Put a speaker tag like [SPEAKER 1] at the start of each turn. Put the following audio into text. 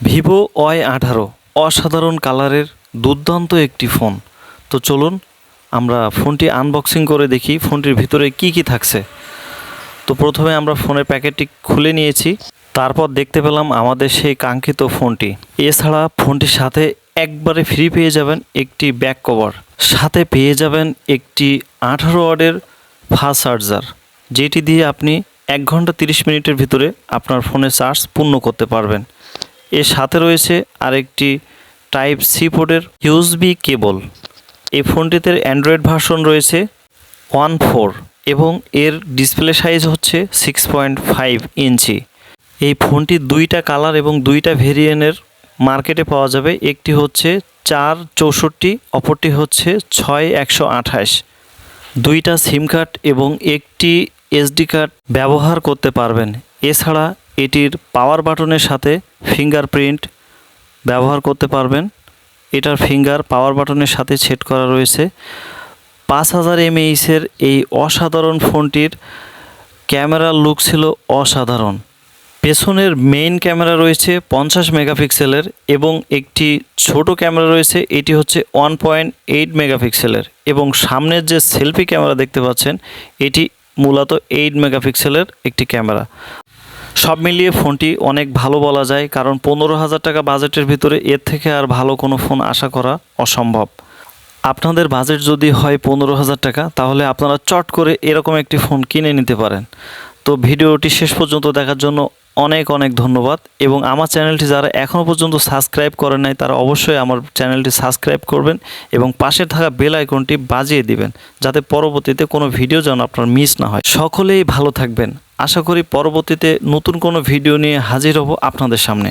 [SPEAKER 1] Vivo Y আঠারো, অসাধারণ কালারের দুর্দান্ত একটি ফোন। তো চলুন, আমরা ফোনটি আনবক্সিং করে দেখি ফোনটির ভিতরে কি কি থাকছে। তো প্রথমে আমরা ফোনের প্যাকেটটি খুলে নিয়েছি, তারপর দেখতে পেলাম আমাদের সেই কাঙ্ক্ষিত ফোনটি। এছাড়া ফোনটির সাথে একবারে ফ্রি পেয়ে যাবেন একটি ব্যাক কভার সাথে পেয়ে যাবেন একটি আঠারো ওয়ার্ডের ফাস্ট চার্জার যেটি দিয়ে আপনি এক ঘণ্টা তিরিশ মিনিটের ভিতরে আপনার ফোনের চার্জ পূর্ণ করতে পারবেন। এর সাথে রয়েছে আরেকটি টাইপ সি পোর্টের ইউএসবি কেবল। এই ফোনটিতে অ্যান্ড্রয়েড ভার্সন রয়েছে ওয়ান ফোর এবং এর ডিসপ্লে সাইজ হচ্ছে সিক্স পয়েন্ট ফাইভ ইঞ্চি। এই ফোনটি দুইটা কালার এবং দুইটা ভেরিয়েন্টের মার্কেটে পাওয়া যাবে। একটি হচ্ছে চার চৌষট্টি, অপরটি হচ্ছে ছয় একশো আঠাশ। দুইটা সিম কার্ড এবং একটি এসডি কার্ড ব্যবহার করতে পারবেন। এছাড়া এটির পাওয়ার বাটনের সাথে ফিঙ্গারপ্রিন্ট ব্যবহার করতে পারবেন। এটার ফিঙ্গার পাওয়ার বাটনের সাথে সেট করা রয়েছে। পাঁচ হাজার এমএইচের এই অসাধারণ ফোনটির ক্যামেরার লুক ছিল অসাধারণ। পেছনের মেইন ক্যামেরা রয়েছে পঞ্চাশ মেগাপিক্সেলের এবং একটি ছোট ক্যামেরা রয়েছে, এটি হচ্ছে ওয়ান পয়েন্ট এইট মেগাপিক্সেলের এবং সামনের যে সেলফি ক্যামেরা দেখতে পাচ্ছেন, এটি মূলত এইট মেগাপিক্সেলের একটি ক্যামেরা সব মিলিয়ে ফোনটি অনেক ভালো বলা যায়, কারণ পনেরো হাজার টাকা বাজেটের ভিতরে এর থেকে আর ভালো কোনো ফোন আশা করা অসম্ভব। আপনাদের বাজেট যদি হয় পনেরো হাজার টাকা, তাহলে আপনারা চট করে এরকম একটি ফোন কিনে নিতে পারেন। তো ভিডিওটি শেষ পর্যন্ত দেখার জন্য অনেক অনেক ধন্যবাদ। এবং আমার চ্যানেলটি যারা এখনও পর্যন্ত সাবস্ক্রাইব করেন নাই, তারা অবশ্যই আমার চ্যানেলটি সাবস্ক্রাইব করবেন এবং পাশে থাকা বেল আইকনটি বাজিয়ে দিবেন, যাতে পরবর্তীতে কোনো ভিডিও যেন আপনার মিস না হয়। সকলেই ভালো থাকবেন। আশা করি পরবর্তীতে নতুন কোনো ভিডিও নিয়ে হাজির হব আপনাদের সামনে।